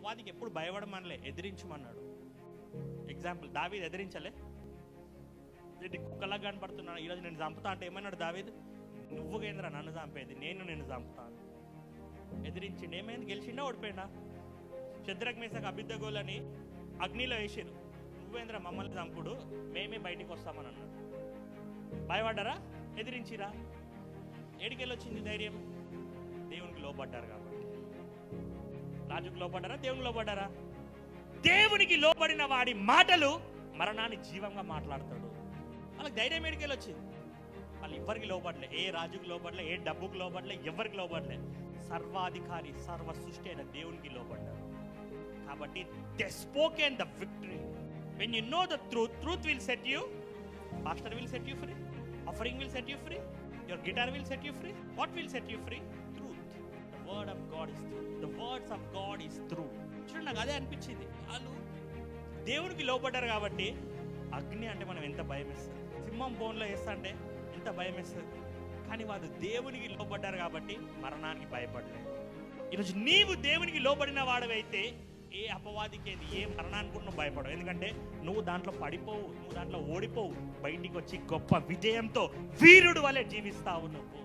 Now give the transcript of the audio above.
అపవాదికి ఎప్పుడు భయపడమనలే ఎదిరించమన్నాడు. ఎగ్జాంపుల్ దావీద్ ఎదిరించలే? ఏంటి కుక్కలా కనపడుతున్నాను ఈరోజు నేను చంపుతా అంటే ఏమన్నాడు దావీద్? నువ్వు కేంద్ర నన్ను చంపేది నేను నిన్ను చంపుతాను ఎదిరించిండు ఏమైంది? గెలిచిండా ఓడిపోయిందా చంద్రక్ మేసకు అభిద్దగోలని అగ్నిలో వేసారు నువ్వేంద్ర మమ్మల్ని చంపుడు మేమే బయటికి వస్తామని అన్నాడు. భయపడ్డారా? ఎదిరించిరా? ఏడికెళ్ళొచ్చింది ధైర్యం? దేవునికి లోపడ్డారు కాబట్టి. రాజుకు లోపడ్డారా దేవునికి లోపడ్డారా దేవునికి లోబడిన వాడి మాటలు మరణాన్ని జీవంగా మాట్లాడతాడు. వాళ్ళకి ధైర్యం ఎడికెళ్ళి వచ్చింది వాళ్ళు ఎవరికి లోపడలే ఏ రాజుకు లోపడలే ఏ డబ్బుకు లోపడలే ఎవరికి లోపడలే సర్వాధికారి సర్వ సృష్టి అయిన దేవునికి లోపడ్డారు కాబట్టి they spoken the victory when you know the truth truth will set you pastor will set you free offering will set you free your guitar will set you free what will set you free word of God is through the words of God is through చూడండి నాకు అదే అనిపించింది. వాళ్ళు దేవునికి లోపడ్డారు కాబట్టి అగ్ని అంటే మనం ఎంత భయం వేస్తుంది? సింహం బోన్లో వేస్తా అంటే ఎంత భయం వేస్తుంది? కానీ వాళ్ళు దేవునికి లోపడ్డారు కాబట్టి మరణానికి భయపడలేదు. ఈరోజు నీవు దేవునికి లోబడిన వాడవైతే ఏ అపవాదికి ఏది ఏ మరణానికి కూడా నువ్వు భయపడవు. ఎందుకంటే నువ్వు దాంట్లో పడిపోవు నువ్వు దాంట్లో ఓడిపోవు. బయటికి వచ్చి గొప్ప విజయంతో వీరుడు వలె జీవిస్తావు నువ్వు.